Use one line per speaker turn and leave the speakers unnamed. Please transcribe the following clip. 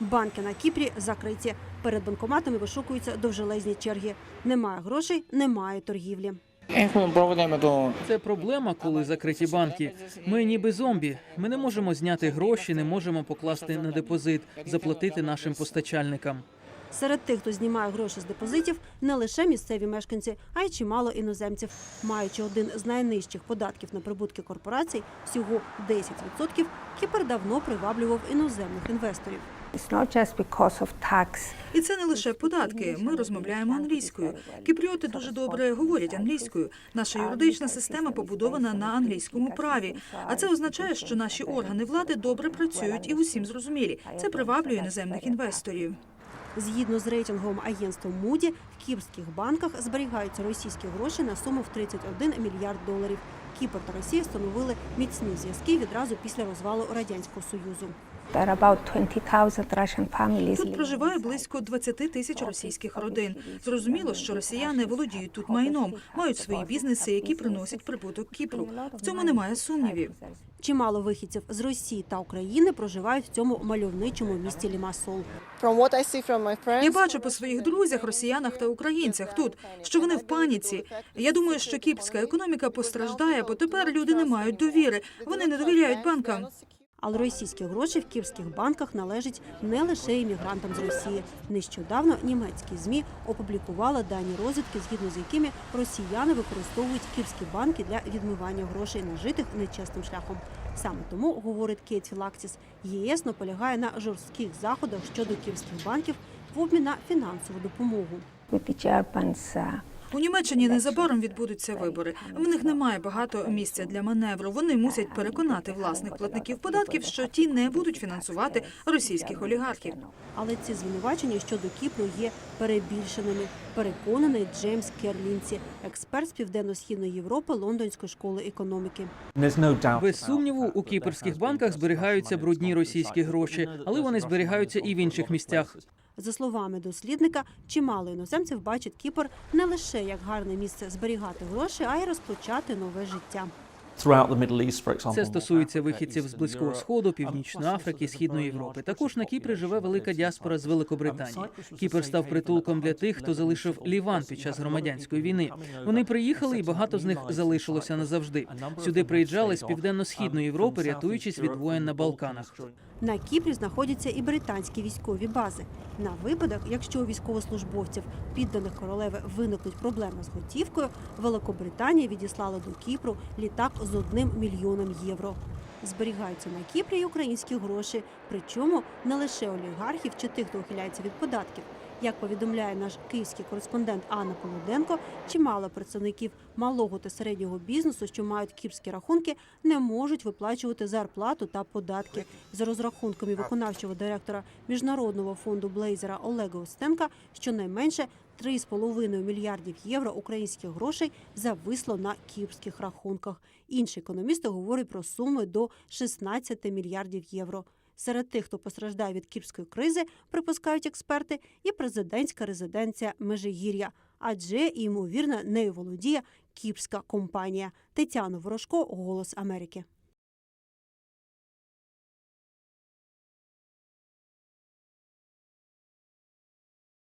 Банки на Кіпрі закриті. Перед банкоматами вишукуються довжелезні черги. Немає грошей, немає торгівлі.
Це проблема, коли закриті банки. Ми ніби зомбі. Ми не можемо зняти гроші, не можемо покласти на депозит, заплатити нашим постачальникам.
Серед тих, хто знімає гроші з депозитів, не лише місцеві мешканці, а й чимало іноземців. Маючи один з найнижчих податків на прибутки корпорацій, всього 10%, Кіпр давно приваблював іноземних інвесторів.
It's not just because of tax.
І це не лише податки. Ми розмовляємо англійською. Кіпріоти дуже добре говорять англійською. Наша юридична система побудована на англійському праві. А це означає, що наші органи влади добре працюють і усім зрозумілі. Це приваблює іноземних інвесторів.
Згідно з рейтинговим агентством Moody, в кіпрських банках зберігаються російські гроші на суму в 31 мільярд доларів. Кіпр та Росія встановили міцні зв'язки відразу після розвалу радянського союзу.
There are about 20,000 Russian families
Тут проживає близько 20 тисяч російських родин. Зрозуміло, що росіяни володіють тут майном, мають свої бізнеси, які приносять прибуток Кіпру. В цьому немає сумнівів.
Чимало вихідців з Росії та України проживають в цьому мальовничому місті Лімасол.
From what I see from my friends,
Я бачу по своїх друзях, росіянах та українцях тут, що вони в паніці. Я думаю, що кіпрська економіка постраждає, бо тепер люди не мають довіри. Вони не довіряють банкам.
Але російські гроші в кіпрських банках належать не лише іммігрантам з Росії. Нещодавно німецькі змі опублікували дані розвідки, згідно з якими росіяни використовують кіпрські банки для відмивання грошей нажитих нечесним шляхом. Саме тому, говорить Кейт Філактіс, ЄС наполягає на жорстких заходах щодо кіпрських банків в обмін на фінансову допомогу.
У Німеччині незабаром відбудуться вибори. В них немає багато місця для маневру. Вони мусять переконати власних платників податків, що ті не будуть фінансувати російських олігархів.
Але ці звинувачення щодо Кіпру є перебільшеними. Переконаний Джеймс Керлінці, експерт з південно-східної Європи Лондонської школи економіки.
Без сумніву, у кіпрських банках зберігаються брудні російські гроші, але вони зберігаються і в інших місцях.
За словами дослідника, чимало іноземців бачить Кіпр не лише як гарне місце зберігати гроші, а й розпочати нове життя.
Це стосується вихідців з близького сходу, північної Африки, східної Європи. Також на Кіпрі живе велика діаспора з Великобританії. Кіпр став притулком для тих, хто залишив Ліван під час громадянської війни. Вони приїхали, і багато з них залишилося назавжди. Сюди приїжджали з південно-східної Європи, рятуючись від воєн на Балканах.
На Кіпрі знаходяться і британські військові бази. На випадок, якщо у військовослужбовців підданих королеви виникнуть проблеми з готівкою, Великобританія відіслала до Кіпру літак з одним мільйоном євро. Зберігаються на Кіпрі й українські гроші, причому не лише олігархів чи тих, хто ухиляється від податків. Як повідомляє наш київський кореспондент Анна Полуденко, чимало представників малого та середнього бізнесу, що мають кіпрські рахунки, не можуть виплачувати зарплату та податки. За розрахунками виконавчого директора міжнародного фонду Блейзера Олега Остенка, щонайменше 3,5 мільярдів євро українських грошей зависло на кіпрських рахунках. Інші економісти говорять про суми до 16 мільярдів євро. Серед тих, хто постраждає від кіпської кризи, припускають експерти, і президентська резиденція Межигір'я, адже ймовірно нею володіє кіпська компанія. Тетяна Ворожко, Голос Америки.